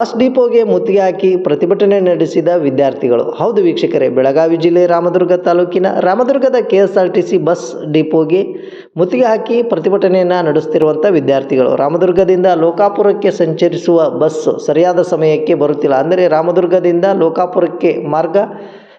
Bus ಡಿಪೋಗೆ ಮುತ್ತಿಗೆ ಹಾಕಿ ಪ್ರತಿಭಟನೆ ನಡೆಸಿದ ವಿದ್ಯಾರ್ಥಿಗಳು. ಹೌದು ವೀಕ್ಷಕರೇ, ಬೆಳಗಾವಿ ಜಿಲ್ಲೆ ರಾಮದುರ್ಗ ತಾಲೂಕಿನ ರಾಮದುರ್ಗದ ಕೆ ಬಸ್ ಡಿಪೋಗೆ ಮುತ್ತಿಗೆ ಹಾಕಿ ಪ್ರತಿಭಟನೆಯನ್ನು ನಡೆಸುತ್ತಿರುವಂಥ ವಿದ್ಯಾರ್ಥಿಗಳು. ರಾಮದುರ್ಗದಿಂದ ಲೋಕಾಪುರಕ್ಕೆ ಸಂಚರಿಸುವ ಬಸ್ ಸರಿಯಾದ ಸಮಯಕ್ಕೆ ಬರುತ್ತಿಲ್ಲ. ಅಂದರೆ ರಾಮದುರ್ಗದಿಂದ ಲೋಕಾಪುರಕ್ಕೆ ಮಾರ್ಗ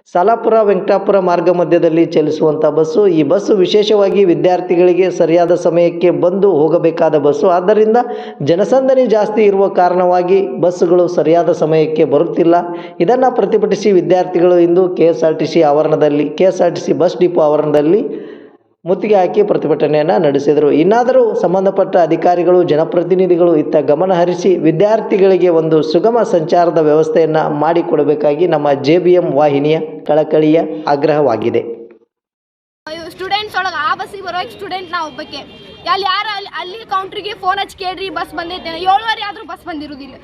ಸಾಲಾಪುರ, ವೆಂಕಟಾಪುರ ಮಾರ್ಗ ಮಧ್ಯದಲ್ಲಿ ಚಲಿಸುವಂಥ ಬಸ್ಸು. ಈ ಬಸ್ಸು ವಿಶೇಷವಾಗಿ ವಿದ್ಯಾರ್ಥಿಗಳಿಗೆ ಸರಿಯಾದ ಸಮಯಕ್ಕೆ ಬಂದು ಹೋಗಬೇಕಾದ ಬಸ್ಸು. ಆದ್ದರಿಂದ ಜನಸಂದಣಿ ಜಾಸ್ತಿ ಇರುವ ಕಾರಣವಾಗಿ ಬಸ್ಸುಗಳು ಸರಿಯಾದ ಸಮಯಕ್ಕೆ ಬರುತ್ತಿಲ್ಲ. ಇದನ್ನು ಪ್ರತಿಭಟಿಸಿ ವಿದ್ಯಾರ್ಥಿಗಳು ಇಂದು ಕೆ ಆವರಣದಲ್ಲಿ ಕೆ ಬಸ್ ಡಿಪೋ ಆವರಣದಲ್ಲಿ ಮುತ್ತಿಗೆ ಹಾಕಿ ಪ್ರತಿಭಟನೆಯನ್ನು ನಡೆಸಿದರು. ಇನ್ನಾದರೂ ಸಂಬಂಧಪಟ್ಟ ಅಧಿಕಾರಿಗಳು, ಜನಪ್ರತಿನಿಧಿಗಳು ಇತ್ತ ಗಮನ ಹರಿಸಿ ವಿದ್ಯಾರ್ಥಿಗಳಿಗೆ ಒಂದು ಸುಗಮ ಸಂಚಾರದ ವ್ಯವಸ್ಥೆಯನ್ನು ಮಾಡಿಕೊಡಬೇಕಾಗಿ ನಮ್ಮ ಜೆ ಬಿ ಎಂ ವಾಹಿನಿಯ ಕಳಕಳಿಯ ಆಗ್ರಹವಾಗಿದೆ. ಸ್ಟೂಡೆಂಟ್ಸ್ ಒಳಗೆ ಆ ಬಸ್ಸಿಗೆ ಬರೋ ಸ್ಟೂಡೆಂಟ್ ನಾ ಒಬ್ಬಕ್ಕೆ. ಅಲ್ಲಿ ಯಾರು ಅಲ್ಲಿ ಅಲ್ಲಿ ಕೌಂಟ್ರಿಗೆ ಫೋನ್ ಹಚ್ಚಿ ಕೇಳ್ರಿ ಬಸ್ ಬಂದೈತೆ. ಏಳುವರೆ ಆದರೂ ಬಸ್ ಬಂದಿರೋದಿಲ್ಲ.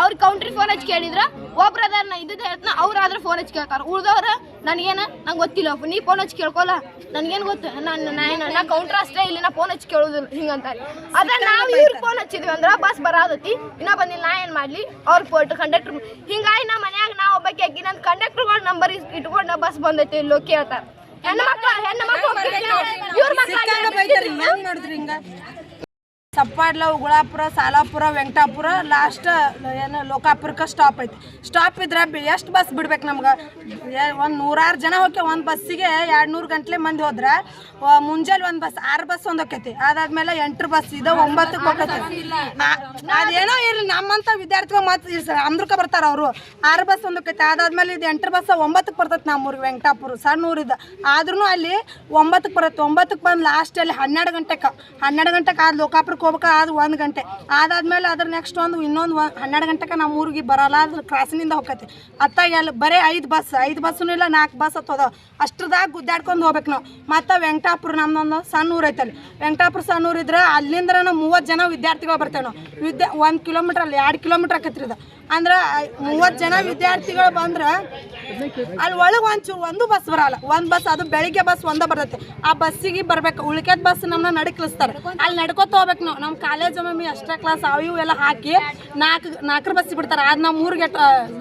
ಅವ್ರ ಕೌಂಟ್ರಿ ಫೋನ್ ಹಚ್ಚಿ ಕೇಳಿದ್ರ ಒಬ್ರ ಅದಾರ ನಾ ಇದ್ದಿದ್ದು ಹೇಳ್ತಾನ ಅವ್ರಾದ್ರೆ ಫೋನ್ ಹಚ್ಚಿ ಕೇಳ್ತಾರ. ಉಳ್ದವ್ರ ನನಗೇನ ನಂಗೆ ಗೊತ್ತಿಲ್ಲ ನೀ ಫೋನ್ ಹಚ್ಚಿ ಕೇಳ್ಕೊಲ್ಲ. ನನಗೇನು ಗೊತ್ತು ನಾನು ನಾ ನಾ ಕೌಂಟ್ರ್ ಅಷ್ಟೇ ಇಲ್ಲಿ ನಾ ಫೋನ್ ಹಚ್ಚಿ ಕೇಳೋದಿಲ್ಲ ಹಿಂಗಂತಾರೆ ಅದ ನಾವು ಇವ್ರಿಗೆ ಫೋನ್ ಹಚ್ಚಿದ್ವಿ ಅಂದ್ರ ಬಸ್ ಬರಾದತಿ. ಇನ್ನ ಬಂದಿಲ್ಲ ನಾ ಏನು ಮಾಡಲಿ? ಅವ್ರ ಫೋಟೋ ಕಂಡಕ್ಟ್ರ್ ಹಿಂಗಾಗಿ ನಾ ಮನ್ಯಾಗ ನಾ ಒಬ್ಬಕ್ಕೆ ಆಕಿ ನನ್ನ ಕಂಡಕ್ಟ್ರ್ಗಳ ನಂಬರ್ ಇಟ್ಕೊಂಡು ಬಸ್ ಬಂದೈತಿ ಇಲ್ಲೋ ಕೇಳ್ತಾರೆ. ಹೆಣ್ಣು ಮಕ್ಕಳು ಹೆಣ್ಣು ಮಕ್ಕಳು ಇವ್ರ ಸಿಕ್ಕಂಗ ಸಪ್ಪಾಡ್ಲ ಉಗುಳಾಪುರ, ಸಾಲಾಪುರ, ವೆಂಕಟಾಪುರ ಲಾಸ್ಟ್ ಏನು, ಲೋಕಾಪುರಕ್ಕೆ ಸ್ಟಾಪ್ ಐತಿ. ಸ್ಟಾಪ್ ಇದ್ರೆ ಎಷ್ಟು ಬಸ್ ಬಿಡ್ಬೇಕು ನಮ್ಗೆ? ಒಂದು ನೂರಾರು ಜನ ಹೋಗಿ ಒಂದು ಬಸ್ಸಿಗೆ ಎರಡು ನೂರು ಗಂಟ್ಲೆ ಮಂದಿ ಹೋದ್ರೆ ಮುಂಜಾನೆ ಒಂದು ಬಸ್ ಆರು ಬಸ್ ಒಂದು ಹೋಕೈತಿ ಅದಾದ್ಮೇಲೆ ಎಂಟು ಬಸ್ ಇದು ಒಂಬತ್ತಕ್ಕೆ ಹೋಗೈತಿ ಅದೇನೋ ಇರಲಿ, ನಮ್ಮಂತ ವಿದ್ಯಾರ್ಥಿಗಳು ಮತ್ತೆ ಅಂದ್ರಕ್ಕೆ ಬರ್ತಾರ ಅವರು. ಆರು ಬಸ್ ಒಂದು ಹೋಕೈತಿ ಅದಾದ್ಮೇಲೆ ಇದು ಎಂಟು ಬಸ್ ಒಂಬತ್ತಕ್ಕೆ ಬರ್ತೈತೆ ನಮ್ಮೂರಿಗೆ ವೆಂಕಟಾಪುರ, ಸಣ್ಣ ಊರಿದ ಆದ್ರೂ ಅಲ್ಲಿ ಒಂಬತ್ತಕ್ಕೆ ಬರುತ್ತೆ. ಒಂಬತ್ತಕ್ಕೆ ಬಂದು ಲಾಸ್ಟಲ್ಲಿ ಹನ್ನೆರಡು ಗಂಟೆಗೆ ಹನ್ನೆರಡು ಗಂಟೆಗೆ ಆದ ಲೋಕಾಪುರಕ್ಕೆ ಹೋಗ್ಬೇಕು? ಅದು ಒಂದು ಗಂಟೆ. ಅದಾದ್ಮೇಲೆ ಅದ್ರ ನೆಕ್ಸ್ಟ್ ಒಂದು ಇನ್ನೊಂದು ಒಂದು ಹನ್ನೆರಡು ಗಂಟೆಗೆ ನಮ್ಮ ಊರಿಗೆ ಬರಲ್ಲ. ಅದ್ರ ಕ್ರಾಸಿನಿಂದ ಹೋಗತ್ತೆ ಅತ್ತಾಗ ಅಲ್ಲಿ ಬರೀ ಐದು ಬಸ್ ಐದು ಬಸ್ಸೂ ಇಲ್ಲ ನಾಲ್ಕು ಬಸ್ ಹತ್ತದ ಅಷ್ಟ್ರದಾಗ ಗುದ್ದಾಡ್ಕೊಂಡು ಹೋಗ್ಬೇಕು ನಾವು. ಮತ್ತು ವೆಂಕಟಾಪುರ ನಮ್ದೊಂದು ಸಣ್ಣ ಊರು ಐತಲ್ಲಿ ವೆಂಕಟಾಪುರ ಸಣ್ಣ ಊರು ಇದ್ರೆ ಅಲ್ಲಿಂದ ನಾವು ಮೂವತ್ತು ಜನ ವಿದ್ಯಾರ್ಥಿಗಳು ಬರ್ತೇವೆ ನಾವು. ವಿದ್ಯಾ ಒಂದು ಕಿಲೋಮೀಟ್ರ್ ಅಲ್ಲಿ, ಎರಡು ಕಿಲೋಮೀಟ್ರ್ ಆಕತ್ರಿ ಇದು ಅಂದ್ರೆ ಮೂವತ್ತು ಜನ ವಿದ್ಯಾರ್ಥಿಗಳು ಬಂದ್ರೆ ಅಲ್ಲಿ ಒಳಗೆ ಒಂಚೂರು ಒಂದು ಬಸ್ ಬರಲ್ಲ. ಒಂದು ಬಸ್ ಅದು ಬೆಳಿಗ್ಗೆ ಬಸ್ ಒಂದೇ ಬರ್ತೈತೆ. ಆ ಬಸ್ಸಿಗೆ ಬರ್ಬೇಕು. ಉಳಿಕೆದ ಬಸ್ ನಮ್ಮನ್ನ ನಡಕ್ಲಿಸ್ತಾರೆ ಅಲ್ಲಿ ನಡ್ಕೋತ ಹೋಗ್ಬೇಕು ನಾವು. ನಮ್ಮ ಕಾಲೇಜ್ ಮಮ್ಮಿ ಎಕ್ಸ್ಟ್ರಾ ಕ್ಲಾಸ್ ಅವು ಇವು ಎಲ್ಲ ಹಾಕಿ ನಾಲ್ಕು ನಾಲ್ಕರ ಬಸ್ ಬಿಡ್ತಾರೆ. ಅದು ನಾವು ಊರಿಗೆ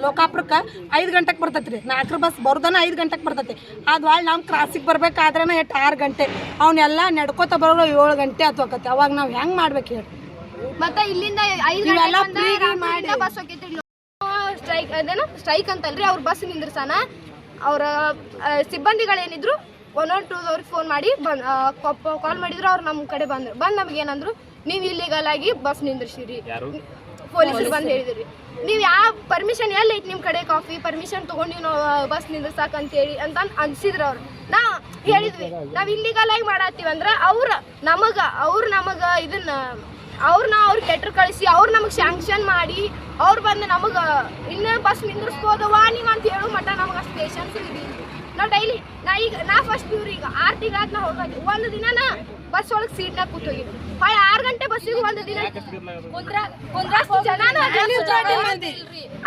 ಲೋಕಾಪುರಕ್ಕೆ ಐದು ಗಂಟೆಗೆ ಬರ್ತೈತೆ ರೀ ನಾಲ್ಕರ ಬಸ್ ಬರ್ದನ ಐದು ಗಂಟೆಗೆ ಬರ್ತೈತಿ. ಅದು ಒಳ್ಳೆ ನಮ್ಮ ಕ್ರಾಸಿಗೆ ಬರ್ಬೇಕಾದ್ರೆ ಎಷ್ಟು ಆರು ಗಂಟೆ. ಅವನ್ನೆಲ್ಲ ನಡ್ಕೋತ ಬರೋ ಏಳು ಗಂಟೆ ಆತ್ವಕತ್ತೆ ಅವಾಗ ನಾವು ಹೆಂಗೆ ಮಾಡ್ಬೇಕು ಹೇಳಿ. ಮತ್ತೆ ಇಲ್ಲಿಂದ ಐದು ಗಂಟೆ. ಬಸ್ ಸ್ಟ್ರೈಕ್ ಅದೇನು ಸ್ಟ್ರೈಕ್ ಅಂತಲ್ರಿ ಅವ್ರ ಬಸ್ ನಿಂದ್ರಸಾನ. ಅವರ ಸಿಬ್ಬಂದಿಗಳೇನಿದ್ರು ಒನ್ ಒನ್ ಟೂದವ್ರಿಗೆ ಫೋನ್ ಮಾಡಿ ಬಂದ್ ಕಾಲ್ ಮಾಡಿದ್ರು ಅವ್ರು ನಮ್ಮ ಕಡೆ ಬಂದ್ರು ಬಂದು ನಮ್ಗೆ ಏನಂದ್ರು ನೀವು ಇಲ್ಲಿಗಲ್ ಆಗಿ ಬಸ್ ನಿಂದ್ರಿಸಿರಿ. ಪೊಲೀಸರು ಬಂದು ಹೇಳಿದ್ರಿ. ನೀವು ಯಾವ ಪರ್ಮಿಷನ್ ಎಲ್ಲ ಐತಿ ನಿಮ್ಮ ಕಡೆ ಕಾಫಿ ಪರ್ಮಿಷನ್ ತೊಗೊಂಡು ನೀವು ಬಸ್ ನಿಂದ್ರಸಾಕ ಅಂತೇಳಿ ಅಂತ ಅನ್ಸಿದ್ರು ಅವ್ರು. ನಾ ಹೇಳಿದ್ವಿ ನಾವು ಇಲ್ಲಿಗಲ್ ಆಗಿ ಮಾಡತ್ತೀವಿ ಅಂದ್ರೆ ಅವ್ರ ನಮಗ ಅವ್ರು ನಮಗ ಇದನ್ನ ಅವ್ರನ್ನ ಅವ್ರಿಗೆ ಲೆಟ್ರ್ ಕಳಿಸಿ ಅವ್ರು ನಮಗೆ ಶಾಂಕ್ಷನ್ ಮಾಡಿ ಅವ್ರು ಬಂದು ನಮಗೆ ಇನ್ನೂ ಬಸ್ ನಿಂದ್ರಿಸ್ಬೋದವಾ ನೀವು ಅಂತ ಹೇಳೋ ಮಟ್ಟ ನಮಗೆ ಅಷ್ಟು ಪೇಷನ್ಸ್ ಇರಲಿ ನಾವು ಡೈಲಿ ನಾ ಈಗ ನಾ ಫಸ್ಟ್ ಪ್ಯೂರ್ ಈಗ ಆರು ತಿಂಗಳಾದ ನಾ ಹೋಗಿ ಒಂದು ದಿನ ನಾ ಬಸ್ ಒಳಗೆ ಸೀಟ್ನಾಗ ಕೂತೋಗಿ ಹಾಯ್ ಆರು ಗಂಟೆ ಬಸ್ಸಿಗೆ ಒಂದು ದಿನ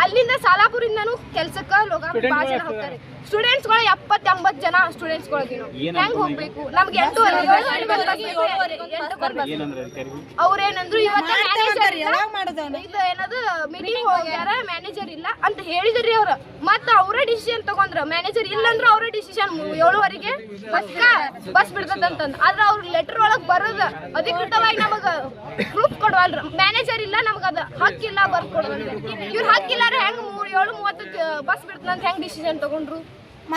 ಅಲ್ಲಿಂದ ಸಾಲಾಪುರಿಂದನು ಕೆಲ್ಸಕ್ಕೆ ಲೋಕಾಪುರ ಭಾಳ ಜನ ಹೋಗ್ತಾರೆ. ಸ್ಟೂಡೆಂಟ್ಸ್ಗಳು ಎಪ್ಪತ್ತು ಎಂಬತ್ತು ಜನ ಸ್ಟೂಡೆಂಟ್ಸ್ ನಾವು ಹೆಂಗ್ ಹೋಗ್ಬೇಕು? ನಮ್ಗೆ ಎಂಟು ಅವ್ರೇನಂದ್ರು ಇವತ್ತು ಇದು ಏನದು? ಮೀಟಿಂಗ್ ಹೋಗ್ಯಾರ ಮ್ಯಾನೇಜರ್ ಅಂತ ಹೇಳಿದ್ರಿ ಅವ್ರ. ಮತ್ತ ಅವರೇ ಡಿಸಿಷನ್ ತಗೊಂಡ್ರ. ಮ್ಯಾನೇಜರ್ ಇಲ್ಲಂದ್ರ ಅವರೇ ಡಿಸಿಷನ್ ಏಳುವರೆಗೆ ಬಸ್ ಬಸ್ ಬಿಡ್ತದಂತಂದ್. ಆದ್ರ ಅವ್ರ ಲೆಟರ್ ಒಳಗ್ ಬರೋದ ಅಧಿಕೃತವಾಗಿ ನಮಗ ಪ್ರೂಫ್ ಕೊಡವಲ್ರ. ಮ್ಯಾನೇಜರ್ ಇಲ್ಲ ನಮಗ ಅದ ಹಕ್ಕಿಲ್ಲ ಬರ್ದ್ ಕೊಡವಲ್ರ ಇವ್ರ ಹಕ್ಕಿಲ್ಲಾರ ಹೆಂಗ್ ಮೂರ್ ಏಳು ಮೂವತ್ತಕ್ಕೆ ಬಸ್ ಬಿಡ್ತದಂತ ಹೆಂಗ್ ಡಿಸಿಷನ್ ತಗೊಂಡ್ರು?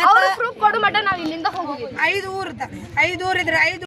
ಅವ್ರ ಪ್ರೂಫ್ ಕೊಡು ಮಟ್ಟ ನಾವ್ ಇಲ್ಲಿಂದ ಹೋಗುದಿಲ್ಲ. ಐದು ಊರು ಐದು ಊರಿದ್ರೆ ಐದು